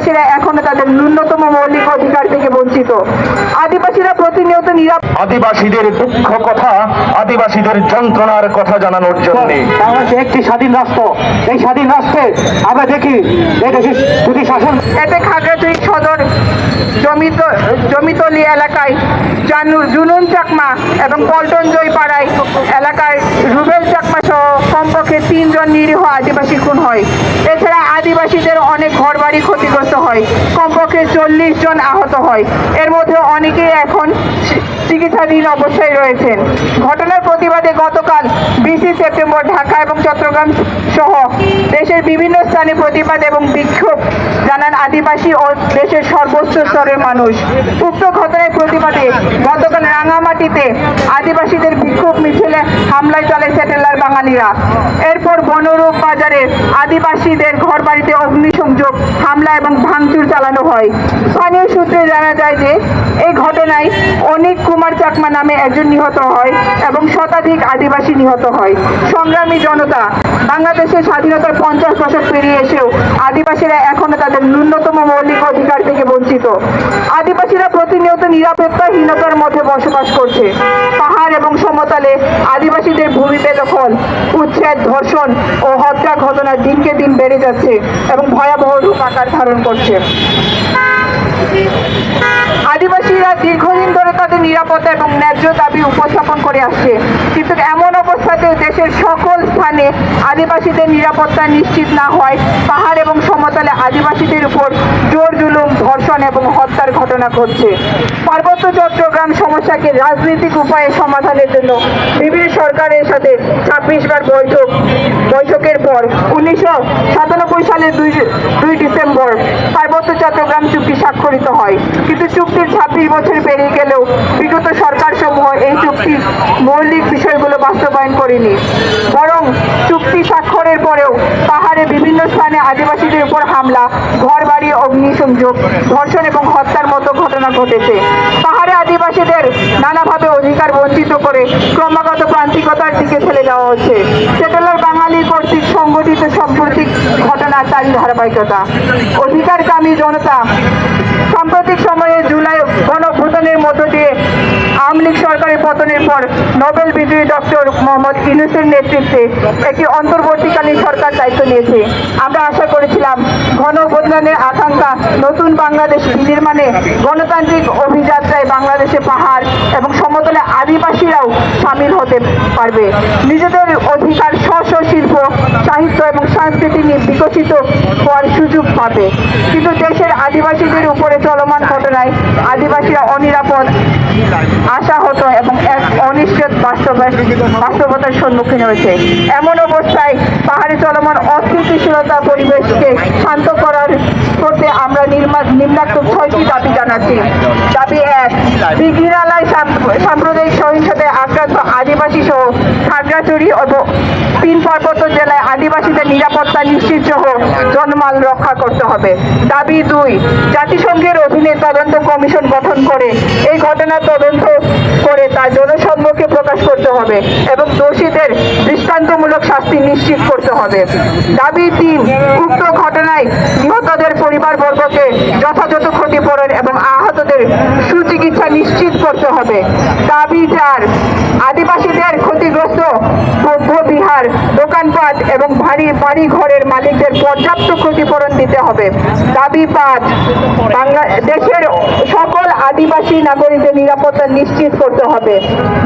আদিবাসীরা এখনও তাদের ন্যূনতম মৌলিক অধিকার থেকে বঞ্চিত। আদিবাসীরা প্রতিনিয়ত নিরাপদ আদিবাসীদের দুঃখ কথা আদিবাসীদের যন্ত্রণার কথা জানানোর জন্য। বাংলাদেশ একটি স্বাধীন রাষ্ট্র। এই স্বাধীন রাষ্ট্রে আমরা দেখি এই যদি শাসন এতে খাগড়াছড়ি সদর জমিত জমিতলি এলাকায় জানু- জুনুন চাকমা এবং পল্টন জয়পাড়ায় এলাকায় রুবেল চাকমা কমপক্ষে তিনজন নিরীহ আদিবাসী খুন হয়। এছাড়া আদিবাসীদের অনেক ঘরবাড়ি ক্ষতিগ্রস্ত হয়। কমপক্ষে চল্লিশ জন আহত হয়। এর মধ্যে অনেকেই এখন চিকিৎসাধীন অবস্থায় রয়েছেন। ঘটনার প্রতিবাদে গতকাল বিশে সেপ্টেম্বর ঢাকা এবং চট্টগ্রাম সহ দেশের বিভিন্ন স্থানে প্রতিবাদ এবং বিক্ষোভ জানান আদিবাসী ও দেশের সর্বোচ্চ স্তরের মানুষ। উক্ত ঘটনার প্রতিবাদে গতকাল রাঙামাটিতে আদিবাসীদের বিক্ষোভ মিছিলে হামলায় চলে সেটেলার বাঙালিরা এরপর বনরূপ বাজারে আদিবাসীদের ঘরবাড়িতে অগ্নিসংযোগ, হামলা এবং ভাঙচুর চালানো হয়। স্থানীয় সূত্রে জানা যায় যে, এই ঘটনায় অনিক কুমার চাকমা নামে একজন নিহত হয় এবং শতাধিক আদিবাসী নিহত হয়। সংগ্রামী জনতা বাংলাদেশের স্বাধীনতার পঞ্চাশ বছর পেরিয়ে এসেও আদিবাসীরা এখনও তাদের ন্যূনতম মৌলিক অধিকার থেকে বঞ্চিত। আদিবাসীরা প্রতিনিয়ত নিরাপত্তাহীনতার মধ্যে বসবাস করছে। পাহাড় এবং সমতলে আদিবাসীদের ভূমি বেদখল উচ্ছেদ, ধর্ষণ ও হত্যা ঘটনা দিনকে দিন বেড়ে যাচ্ছে এবং ভয়াবহ রূপ আকার ধারণ করছে। আদিবাসীরা দীর্ঘদিন ধরে তাদের নিরাপত্তা এবং ন্যায্য দাবি উপস্থাপন করে আসছে। কিন্তু এমন অবস্থাতেও দেশের সকল স্থানে আদিবাসীদের নিরাপত্তা নিশ্চিত না হয় পাহাড় এবং সমতলে আদিবাসীদের উপর জোর জুলুম ধর্ষণ এবং হত্যার ঘটনা ঘটছে। পার্বত্য চট্টগ্রাম সমস্যাকে রাজনৈতিক উপায়ে সমাধানের জন্য বিভিন্ন সরকারের সাথে ছাব্বিশ বার বৈঠক। বৈঠকের পর উনিশশো সাতানব্বই সালের দুই দুই ডিসেম্বর পার্বত্য চট্টগ্রাম চুক্তি স্বাক্ষরিত হয়। কিন্তু চুক্তির ছাব্বিশ বছর পেরিয়ে গেলেও বিগত সরকার সমূহ এই চুক্তির মৌলিক বিষয়গুলো বাস্তবায়ন করেনি। বরং চুক্তি স্বাক্ষরের পরেও পাহাড়ে বিভিন্ন স্থানে আদিবাসীদের উপর হামলা অগ্নিসংযোগ, ধর্ষণ এবং হত্যার মতো ঘটনা ঘটেছে। পাহাড়ে আদিবাসীদের নানাভাবে অধিকার বঞ্চিত করে ক্রমাগত প্রান্তিকতার দিকে ঠেলে দেওয়া হচ্ছে। সেটেলার বাঙালি কর্তৃক সংগঠিত সাম্প্রতিক ঘটনার তারই ধারাবাহিকতা। অধিকারকামী জনতা সাম্প্রতিক সময়ে জুলাই গণভূতানের মধ্য দিয়ে আওয়ামী লীগ সরকারের পতনের পর নোবেল বিজয়ী ডক্টর মোহাম্মদ ইউনুসের নেতৃত্বে একটি অন্তর্বর্তীকালীন সরকার দায়িত্ব নিয়েছে। আমরা আশা করেছিলাম গণভোটনের আকাঙ্ক্ষা নতুন বাংলাদেশ নির্মাণে গণতান্ত্রিক অভিযাত্রায় বাংলাদেশে পাহাড় এবং সমতলে আদিবাসীরাও সামিল হতে পারবে। নিজেদের অধিকার স্ব শিল্প, সাহিত্য এবং সংস্কৃতি নিয়ে বিকশিত হওয়ার সুযোগ পাবে। কিন্তু দেশের আদিবাসীদের উপরে চলমান ঘটনায় আদিবাসীরা অনিরাপদ। আশাহত এবং এক অনিশ্চিত বাস্তবে বাস্তবতার সম্মুখীন হয়েছে। এমন অবস্থায় পাহাড়ে চলমান অস্থিতিশীলতা পরিবেশকে শান্ত করার করতে আমরা নিম্নাত্মক ছয়টি দাবি জানাচ্ছি। দাবি এক দিঘিনালায় সাম্প্রদায়িক সহিংসতায় আক্রান্ত আদিবাসী সহ খাগড়াছড়ি ও তিন পার্বত্য জেলায় আদিবাসীদের নিরাপত্তা নিশ্চিত সহ জনমাল রক্ষা করতে হবে। দাবি দুই, জাতিসংঘের অধীনে তদন্ত কমিশন গঠন করে এই ঘটনার তদন্ত করে তা জনসম্মুখে প্রকাশ করতে হবে এবং দোষীদের দৃষ্টান্তমূলক শাস্তি নিশ্চিত করতে হবে। দাবি তিন, উক্ত ঘটনায় নিহতদের পরিবারবর্গকে যথাযথ ক্ষতিপূরণ এবং আহতদের সুচিকিৎসা নিশ্চিত করতে হবে। দাবি চার আদিবাসীদের বিহার, দোকানপাট এবং ভারী বাড়ি ঘরের মালিকদের পর্যাপ্ত ক্ষতিপূরণ দিতে হবে। দাবি পাঁচ দেশের সকল আদিবাসী নাগরিকদের নিরাপত্তা নিশ্চিত করতে হবে।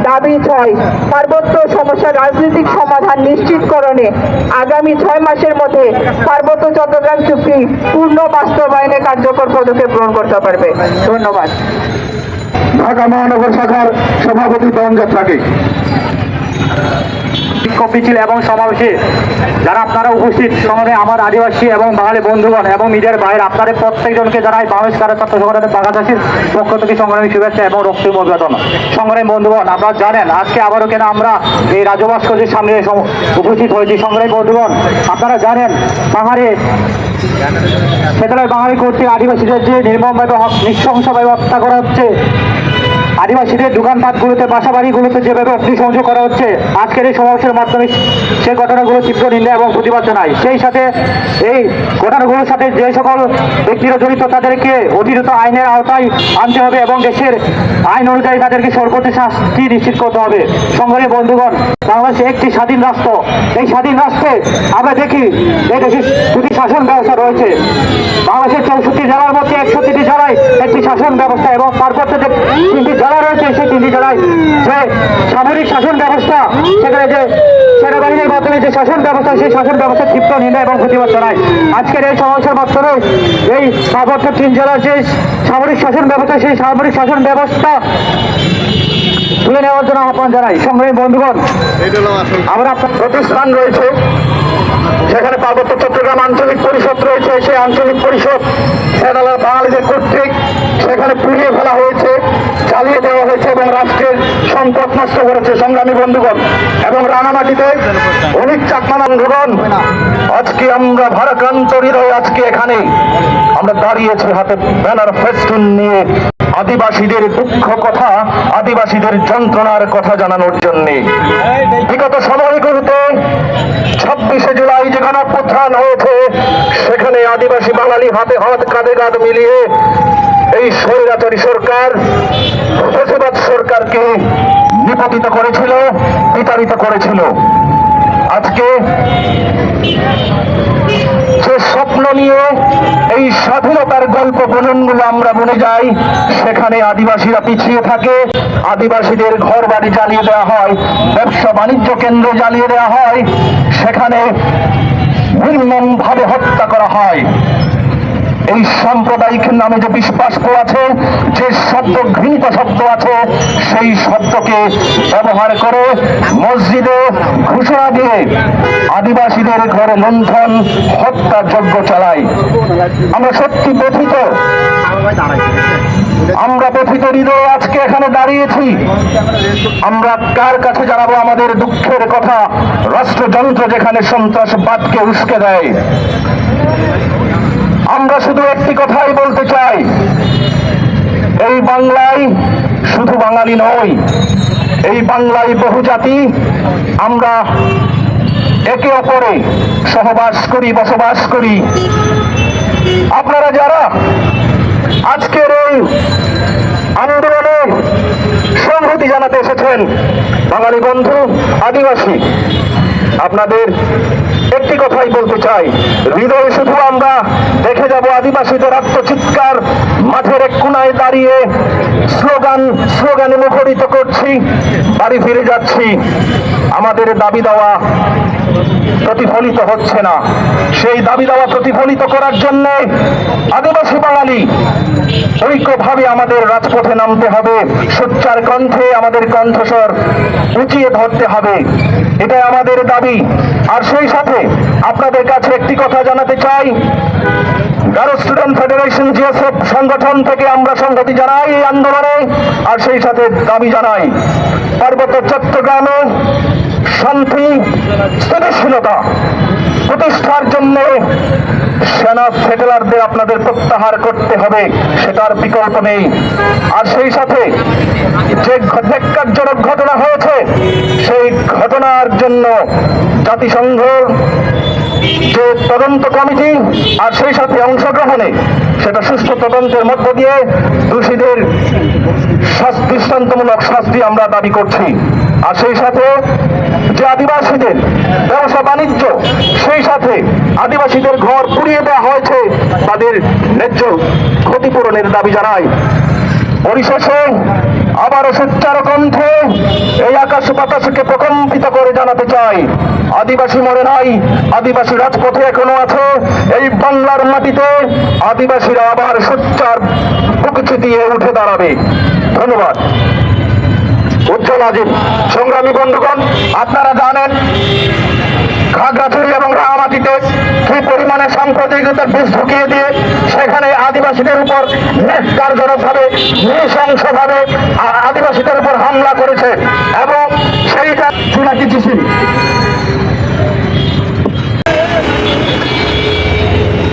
দাবি ছয়, পার্বত্য সমস্যার রাজনৈতিক সমাধান নিশ্চিতকরণে আগামী ছয় মাসের মধ্যে পার্বত্য চট্টগ্রাম চুক্তি পূর্ণ বাস্তবায়নে কার্যকর পদক্ষেপ গ্রহণ করতে পারবে। ধন্যবাদ। ঢাকা মহানগর শাখার সভাপতি দমযাত্রাকে বিক্ষোভ মিছিল এবং সমাবেশে যারা আপনারা উপস্থিত, সমাজে আমার আদিবাসী এবং বাঙালি বন্ধুগণ এবং মিডিয়ার বাইরে আপনাদের প্রত্যেকজনকে জানাই বাংলাদেশ কারা ছাত্র সংগঠনের বাংলাদেশের পক্ষ থেকে সংগ্রামী শুভেচ্ছা এবং রক্তিম অভিবাদন। সংগ্রামী বন্ধুগণ, আপনারা জানেন, আজকে আবারও কেন আমরা এই রাজভাস্করের সামনে উপস্থিত হয়েছি? সংগ্রামী বন্ধুগণ, আপনারা জানেন পাহাড়ে সেখানে বাঙালি কর্তৃক আদিবাসীদের যে নির্মমভাবে নৃশংসভাবে হত্যা করা হচ্ছে আদিবাসীদের দোকানপাটগুলোতে বাসাবাড়িগুলোতে যেভাবে অগ্নিসংযোগ করা হচ্ছে, আজকের এই সমাবেশের মাধ্যমে সেই ঘটনাগুলো তীব্র নিন্দা এবং প্রতিবাদ জানাই। সেই সাথে এই ঘটনাগুলোর সাথে যে সকল ব্যক্তিরা জড়িত, তাদেরকে অতিরিক্ত আইনের আওতায় আনতে হবে এবং দেশের আইন অনুযায়ী তাদেরকে সর্বোচ্চ শাস্তি নিশ্চিত করতে হবে। সংগ্রামী বন্ধুগণ বাংলাদেশ একটি স্বাধীন রাষ্ট্র। এই স্বাধীন রাষ্ট্রে আমরা দেখি এই দেশে দুটি শাসন ব্যবস্থা রয়েছে। বাংলাদেশের চৌষট্টি জেলার মধ্যে একষট্টিটি জেলায় একটি শাসন ব্যবস্থা এবং পার্বত্য যে তিনটি জেলা রয়েছে, সেই তিনটি জেলায় যে সামরিক শাসন ব্যবস্থা, সেখানে যে সেনাবাহিনীর মাধ্যমে যে শাসন ব্যবস্থা, সেই শাসন ব্যবস্থা ক্ষিপ্ত নিন্দা এবং প্রতিবাদ জানায়। আজকের এই সমাবেশের মাধ্যমে এই পার্বত্য তিন জেলার যে সামরিক শাসন ব্যবস্থা, সেই সামরিক শাসন ব্যবস্থা তুলে নেওয়ার জন্য আহ্বান জানাই। সংগ্রামী বন্ধুগণ আমরা প্রতিষ্ঠান রয়েছে। সেখানে পার্বত্য চট্টগ্রাম আঞ্চলিক পরিষদ রয়েছে, সেই আঞ্চলিক পরিষদ সেনালা বাঙালিদের কর্তৃক সেখানে পুড়িয়ে ফেলা হয়েছে, চালিয়ে দেওয়া হয়েছে এবং রাষ্ট্রের সম্পদ নষ্ট করেছে সংগ্রামী বন্ধুগণ। এবং রাঙামাটিতে অনেক চাকমা বন্ধুগণ, আজকে আমরা ভারাক্রান্ত হৃদয় আজকে এখানে, আমরা দাঁড়িয়েছি হাতে ব্যানার ফেস্টুন নিয়ে। আদিবাসীদের দুঃখ কথা, আদিবাসীদের যন্ত্রণার কথা জানানোর জন্যে। বিগত সময়গুলোতে ছাব্বিশে জুলাই যে গণপ্রত্থান হয়েছে, সেখানে আদিবাসী বাঙালি হাতে হাত, কাঁধে কাঁধ মিলিয়ে এই স্বৈরাচারী সরকার ফেসিবাদ সরকারকে নিপতিত করেছিল, বিতাড়িত করেছিল। আজকে গল্প বননগুলো আমরা বনে যাই, সেখানে আদিবাসীরা পিছিয়ে থাকে। আদিবাসীদের ঘর বাড়ি জ্বালিয়ে দেওয়া হয়, ব্যবসা বাণিজ্য কেন্দ্র জ্বালিয়ে দেওয়া হয়, সেখানে নির্মম ভাবে হত্যা করা হয়। এই সাম্প্রদায়িক নামে যে বিশ্বাস আছে, যে শব্দ ঘৃণিত শব্দ আছে, সেই শব্দকে ব্যবহার করে মসজিদে ঘোষণা দিয়ে আদিবাসীদের ঘরে লুণ্ঠন হত্যা যজ্ঞ চালায়। আমরা সত্যি ব্যথিত আমরা ব্যথিত হৃদয়ে আজকে এখানে দাঁড়িয়েছি। আমরা কার কাছে জানাব আমাদের দুঃখের কথা? রাষ্ট্রযন্ত্র যেখানে সন্ত্রাসবাদকে উস্কে দেয়। আমরা শুধু একটি কথাই বলতে চাই। এই বাংলায় শুধু বাঙালি নয়, এই বাংলায় বহু জাতি আমরা একে অপরে সহবাস করি, বসবাস করি। আপনারা যারা আজকের এই আন্দোলনে সংহতি জানাতে এসেছেন, বাঙালি বন্ধু, আদিবাসী, আপনাদের একটি কথাই বলতে চাই। হৃদয়ে শুধু আমরা দেখে যাব আদিবাসীদের আত্মচিৎকার, মাঠের এক কোনায় দাঁড়িয়ে স্লোগান, স্লোগানে মুখরিত করছি, বাড়ি ফিরে যাচ্ছি। আমাদের দাবি দেওয়া প্রতিফলিত হচ্ছে না। সেই দাবি দাওয়া প্রতিফলিত করার জন্য আদিবাসী বাঙালি ঐক্যভাবে আমাদের রাজপথে নামতে হবে। সোচ্চার কণ্ঠে আমাদের কণ্ঠস্বর উঁচিয়ে ধরতে হবে। এটাই আমাদের দাবি। আর সেই সাথে আপনাদের কাছে একটি কথা জানাতে চাই। গারো স্টুডেন্ট ফেডারেশন জিএসএফ সংগঠন থেকে আমরা সংগতি জানাই এই আন্দোলনে, আর সেই সাথে দাবি জানাই পার্বত্য চট্টগ্রামে শান্তি, স্থিতিশীলতা প্রতিষ্ঠার জন্য সেনা সেটেলারদের আপনাদের প্রত্যাহার করতে হবে, সেটার বিকল্প নেই। আর সেই সাথে যে ন্যাক্কারজনক ঘটনা হয়েছে, সেই ঘটনার জন্য জাতিসংঘ যে তদন্ত কমিটি আর সেই সাথে অংশগ্রহণে সেটা সুস্থ তদন্তের মধ্য দিয়ে দোষীদের দৃষ্টান্তমূলক শাস্তি আমরা দাবি করছি। আর সেই সাথে যে আদিবাসীদের ব্যবসা বাণিজ্য, সেই সাথে আদিবাসীদের ঘর পুড়িয়ে দেওয়া হয়েছে, তাদের ন্যায্য ক্ষতিপূরণের দাবি জানাই। পরিশেষে আবারও সোচ্চার কণ্ঠে এই আকাশ বাতাসকে প্রকম্পিত করে জানাতে চাই। আদিবাসী মরে নাই, আদিবাসী রাজপথে এখনও আছে। এই বাংলার মাটিতে আদিবাসীরা আবার সোচ্চার প্রকৃতি দিয়ে উঠে দাঁড়াবে। ধন্যবাদ। উজ্জ্বল আজিম, সংগ্রামী বন্ধুগণ, আপনারা জানেন খাগড়াছড়ি এবং রাঙামাটিতে কি পরিমাণে সাম্প্রদায়িকতার বীজ ঢুকিয়ে দিয়ে সেখানে আদিবাসীদের উপর কার্যরতভাবে নৃশংসভাবে আদিবাসীদের উপর হামলা করেছে এবং সেইটা চুনাকি চিঠি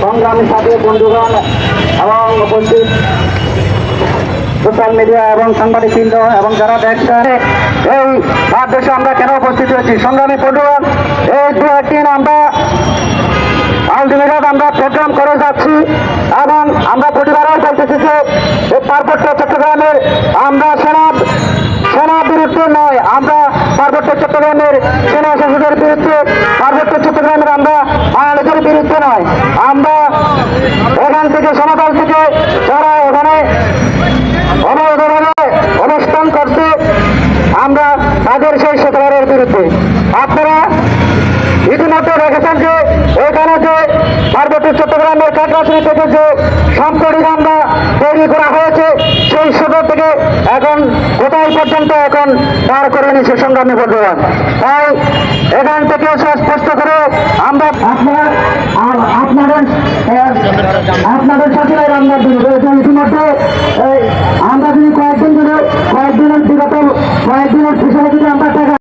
সংগ্রামী সাথী, বন্ধুগণ, এবং উপস্থিত সোশ্যাল মিডিয়া এবং সাংবাদিক বৃন্দ এবং যারা দেখছেন এই ভারতবর্ষে আমরা কেন উপস্থিত হয়েছি? সংগ্রামী বন্ধুগণ এই দু একদিন আমরা আমরা প্রোগ্রাম করে যাচ্ছি এবং আমরা প্রতিবারও বলতেছি যে পার্বত্য চট্টগ্রামের আমরা সেনা সেনা বিরুদ্ধে নয়, আমরা পার্বত্য চট্টগ্রামের সেনা শাসকের বিরুদ্ধে, পার্বত্য চট্টগ্রামের আমরা বাংলাদেশের বিরুদ্ধে নয়। আমরা এখান থেকে সমতল থেকে যারা এখানে অবৈধভাবে অনুষ্ঠান করছে আমরা তাদের সেই সরকারের বিরুদ্ধে আপনারা ইতিমধ্যে দেখেছেন যে এখানে যে পার্বত্য চট্টগ্রামের থেকে যে সম্পত্তি আমরা তৈরি করা হয়েছে, সেই সদর থেকে এখন কোথায় পর্যন্ত এখন পার করে নিচ্ছে সংগ্রামী বন্ধুরা তাই এখান থেকে স্পষ্ট করে আমরা আপনারা আর আপনাদের আপনাদের সাথে আমরা ইতিমধ্যে আমরা যদি কয়েকদিন ধরে কয়েকদিনের বিগত কয়েকদিনের